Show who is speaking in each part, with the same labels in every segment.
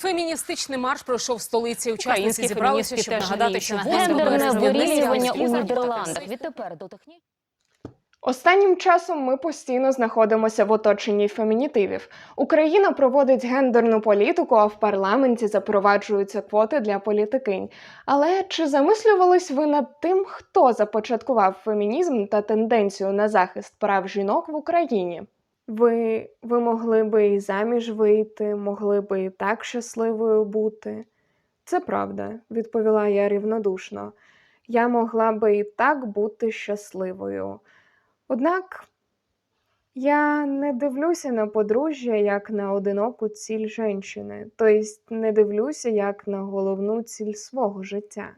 Speaker 1: Феміністичний марш пройшов столиці. Учасниці зібралися, щоб нагадати, що
Speaker 2: гендерне вирівнювання
Speaker 1: у
Speaker 2: Нідерландах. Відтепер до технічних
Speaker 3: Останнім часом ми постійно знаходимося в оточенні фемінітивів. Україна проводить гендерну політику, а в парламенті запроваджуються квоти для політикинь. Але чи замислювались ви над тим, хто започаткував фемінізм та тенденцію на захист прав жінок в Україні? Ви, ви могли би і заміж вийти, могли би і так щасливою бути. Це правда, відповіла я рівнодушно. Я могла би і так бути щасливою. Однак я не дивлюся на подружжя як на одиноку ціль жінки, тобто не дивлюся як на головну ціль свого життя.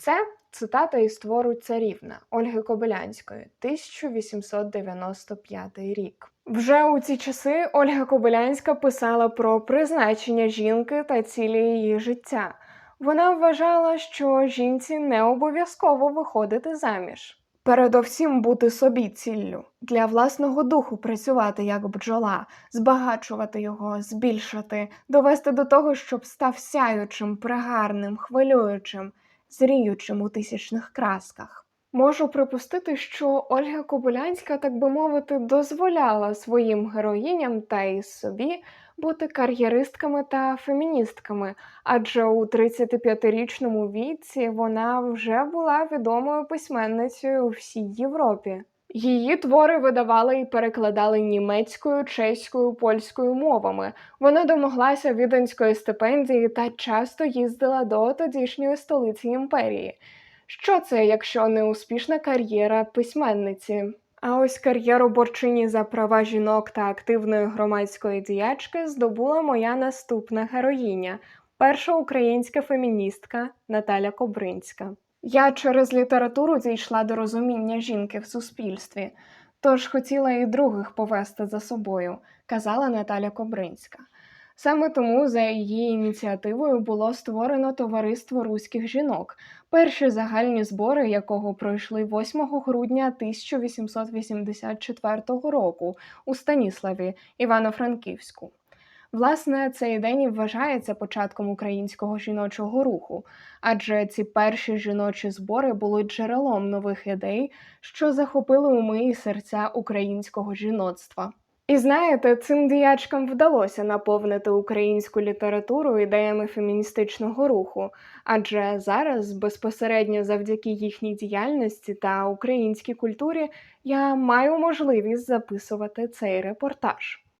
Speaker 3: Це цитата із твору Царівна Ольги Кобилянської, 1895 рік. Вже у ці часи Ольга Кобилянська писала про призначення жінки та цілі її життя. Вона вважала, що жінці не обов'язково виходити заміж. Передовсім бути собі ціллю, для власного духу працювати як бджола, збагачувати його, збільшити, довести до того, щоб став сяючим, пригарним, хвилюючим, зріючим у тисячних красках. Можу припустити, що Ольга Кобилянська, так би мовити, дозволяла своїм героїням та й собі бути кар'єристками та феміністками, адже у 35-річному віці вона вже була відомою письменницею у всій Європі. Її твори видавали і перекладали німецькою, чеською, польською мовами. Вона домоглася віденської стипендії та часто їздила до тодішньої столиці імперії. Що це, якщо не успішна кар'єра письменниці? А ось кар'єру борчині за права жінок та активної громадської діячки здобула моя наступна героїня, перша українська феміністка Наталя Кобринська. Я через літературу дійшла до розуміння жінки в суспільстві, тож хотіла і других повести за собою, казала Наталя Кобринська. Саме тому за її ініціативою було створено товариство руських жінок, перші загальні збори якого пройшли 8 грудня 1884 року у Станіславі, Івано-Франківську. Власне, цей день і вважається початком українського жіночого руху, адже ці перші жіночі збори були джерелом нових ідей, що захопили уми і серця українського жіноцтва. І знаєте, цим діячкам вдалося наповнити українську літературу ідеями феміністичного руху, адже зараз, безпосередньо завдяки їхній діяльності та українській культурі, я маю можливість записувати цей репортаж.